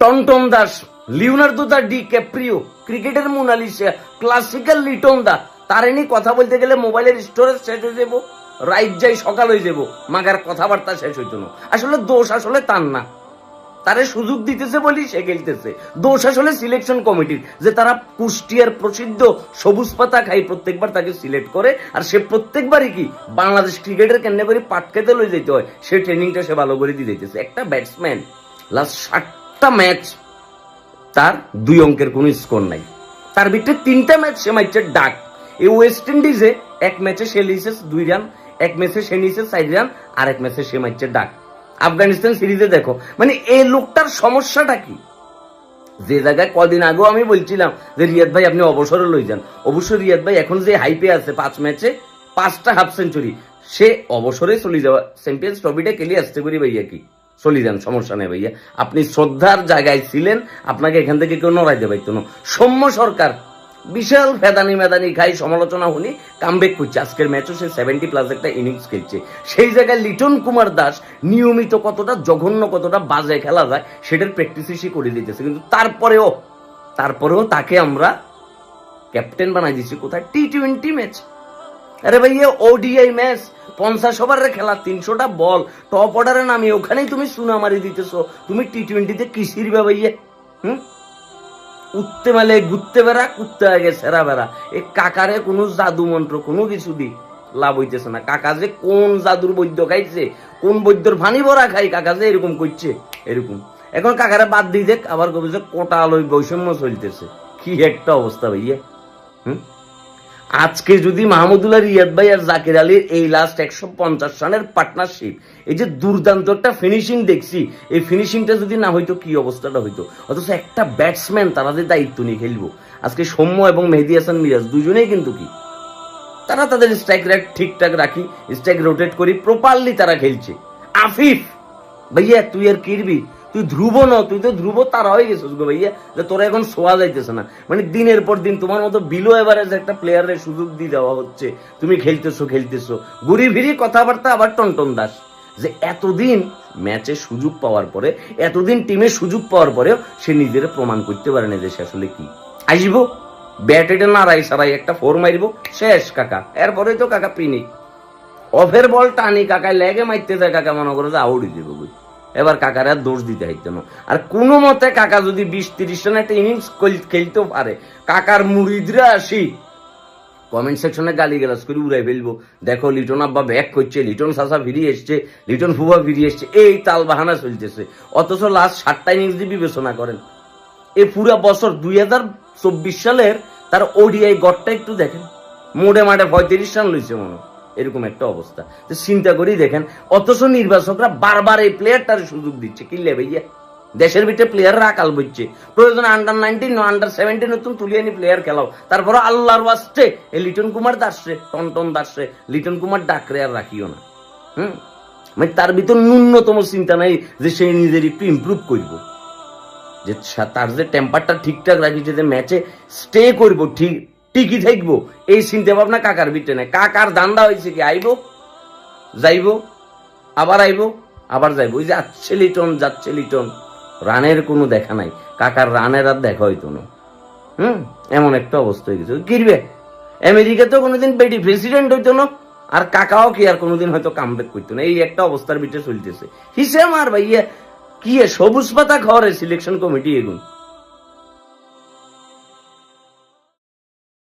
টনটন Das, Leonardo দা DiCaprio, ক্রিকেটের Mona Lisa classical Liton দা। তার এনে কথা বলতে গেলে মোবাইলের স্টোরেজ শেষ হয়ে যাব রাইট যাই সকাল হয়ে যাব, মাগার কথাবার্তা শেষ হইতো না। আসলে দোষ আসলে তার না। তারে সুযোগ দিতেছে বলি সে খেলতেছে। দোষ আসলে সিলেকশন কমিটির, যে তারা কুষ্টিয়ার প্রসিদ্ধ সবুজ পাতা খাই প্রত্যেকবার তাকে সিলেক্ট করে, আর সে প্রত্যেকবারই কি বাংলাদেশ ক্রিকেটের কেন্দ্রে করে পাট খেতে লই যেতে হয়, সে ট্রেনিংটা সে ভালো করে দিয়ে দিতেছে একটা ব্যাটসম্যান, লাস্ট ষাটটা ম্যাচ, তার দুই অঙ্কের কোনো স্কোর নাই। তার ভিতরে তিনটা ম্যাচ সে মাইছে ডাক। এই ওয়েস্ট ইন্ডিজে এক ম্যাচে সে লিখেছে দুই রান এক ম্যাচে সে নিয়েছে চার রান আর এক ম্যাচে সে মাইছে ডাক। আফগানিস্তান সিরিজে দেখো মানে এই লোকটার সমস্যাটা কি? যে জায়গায় কদিন আগেও আমি বলছিলাম যে রিয়াদ ভাই, আপনি অবসরে লই যান। অবশ্য রিয়াদ ভাই এখন যে হাইপে আছে পাঁচ ম্যাচে, পাঁচটা হাফ সেঞ্চুরি সে অবসরে চলে যাওয়া চ্যাম্পিয়ন্স ট্রফিটা খেলে আসতে করি ভাইয়া কি? চলে যান, সমস্যা নেই ভাইয়া। আপনি শ্রদ্ধার জায়গায় ছিলেন, আপনাকে এখান থেকে কেউ নড়াইতে পারতো না সৌম্য সরকার, বিশাল ফেদানি মেদানি খাই সমালোচনা শুনি কামব্যাক করছে। আজকের ম্যাচও সে সেভেন্টি প্লাস একটা ইনিংস খেলছে। সেই জায়গায় লিটন কুমার দাস নিয়মিত কতটা জঘন্য, কতটা বাজে খেলা যায়, সেটার প্র্যাকটিসই সে করে দিতেছে। কিন্তু তারপরেও তারপরেও তাকে আমরা ক্যাপ্টেন বানাই দিচ্ছি। কোথায়? টি টোয়েন্টি ম্যাচ আরে ভাইয়া ওডিআই ম্যাচ পঞ্চাশ ওভারের খেলা, তিনশোটা বল। টপ অর্ডারে নামি ওখানেই তুমি সুনা মারি দিতেছো। তুমি টি টোয়েন্টিতে কি সিরবে ভাইয়া হুম? উঠতে মেলে, ঘুরতে বেড়া, কুত্তে আগে সেরা বেড়া। এই কাকারে কোনো জাদু মন্ত্র, কোনো কিছু দি লাভ হইতেছে না। কাকা যে কোন জাদুর বৈদ্য খাইছে, কোন বৈদ্যর ভানি ভরা খাই কাকা যে এরকম করছে এরকম। এখন কাকারে বাদ দিয়ে দেখ, আবার কবে যে কোটা আলোয় বৈষম্য চলতেছে। কি একটা অবস্থা ভাইয়া। হুম? আজকে যদি মাহমুদুল্লাহ রিয়াদ ভাই আর জাকির আলীর এই লাস্ট একশো পঞ্চাশ রানের পার্টনারশিপ এই যে দুর্দান্ত একটা ফিনিশিং দেখছি, এই ফিনিশিংটা যদি না হইতো, কি অবস্থাটা হইতো? অথচ একটা ব্যাটসম্যান তারা যে দায়িত্ব নিয়ে খেলব, আজকে সৌম্য এবং মেহেদি হাসান মিরাজ দুজনেই কিন্তু কি? তারা তাদের স্ট্রাইক রেট ঠিকঠাক রাখি স্ট্রাইক রোটেট করি প্রপারলি তারা খেলছে। আফিফ, ভাইয়া তুই আর কিরবি? তুই ধ্রুব ন, তুই তো ধ্রুব তারা হয়ে গেছিস গো ভাইয়া, যে তোরা এখন শোয়া যাইতেছে না। মানে দিনের পর দিন তোমার মতো বিলো এভারেজ একটা প্লেয়ারের সুযোগ দিয়ে দেওয়া হচ্ছে। তুমি খেলতেছো খেলতেছো। ঘুরি ফিরি কথাবার্তা আবার টনটন দাস। যে এতদিন ম্যাচে সুযোগ পাওয়ার পরে, এতদিন টিমে সুযোগ পাওয়ার পরেও সে নিজের প্রমাণ করতে পারে না যে সে আসলে কি। আসব ব্যাটেটে নাড়াই সারাই একটা ফোর মারিব। শেষ কাকা এরপরে তো কাকা পিনিক। অফের বল টানি, কাকায় লেগে মারতে যায়, কাকা মনে করে যে আউড়ি দেবো। এবার কাকার আর দোষ দিতে হইতো না। আর কোনো মতে কাকা যদি বিশ তিরিশ রান একটা ইনিংস খেলতেও পারে, কাকার মুড়িদরা আসি কমেন্ট সেকশনে গালি গালাজ করে উড়াই ফেলব। দেখো, লিটন আব্বা ব্যাক করছে, লিটন সাসা ফিরিয়ে এসছে, লিটন ফুবা ফিরিয়ে এসছে, এই তাল বাহানা চলতেছে। অথচ লাস্ট সাতটা ইনিংস দিয়ে বিবেচনা করেন। এ পুরা বছর দুই হাজার চব্বিশ সালের তার ওডিআই গড়টা একটু দেখেন। মোড়ে মাঠে পঁয়ত্রিশ রান লইছে মনে হয়। এরকম একটা অবস্থা। চিন্তা করেই দেখেন, অথচ নির্বাচকরা বারবার এই প্লেয়ারটার সুযোগ দিচ্ছে। কিনলে ভাইয়া? দেশের ভিতরে প্লেয়াররা আকাল বইছে। প্রয়োজন আন্ডার নাইনটিন আন্ডার সেভেন্টিন নতুন তুলিয়ে নি প্লেয়ার খেলাও। তারপরে আল্লাহর ওয়াস্তে এই লিটন কুমার দাসরে, টনটন দাসরে, লিটন কুমার ডাকরে আর রাখিও না। হুম? মানে তার ভিতর ন্যূনতম চিন্তা নাই যে সে নিজের একটু ইমপ্রুভ করব। যে তার যে টেম্পারটা ঠিকঠাক রাখিছে, যে ম্যাচে স্টে করব ঠিক ঠিকই থাকব। এই চিন্তা ভাবনা কাকার ভিতরে নাই। কাকার দান্দা হয়েছে কি? আইব? যাইব? আবার আইব? আবার যাইব। ওই যে যাচ্ছে লিটন যাচ্ছে লিটন রানের কোনো দেখা নাই। কাকার রানের আর দেখা হইতো না। হুম? এমন একটা অবস্থা হয়ে গেছে। কিরবে আমেরিকাতেও কোনোদিন বেটি প্রেসিডেন্ট হইতো না। আর কাকাও কি আর কোনোদিন হয়তো কামব্যাক করতো না। এই একটা অবস্থার ভিতরে চলতেছে। হিসেম আর ভাইয়া, কি সবুজ পাতা খাওয়ারে সিলেকশন কমিটি এগুন।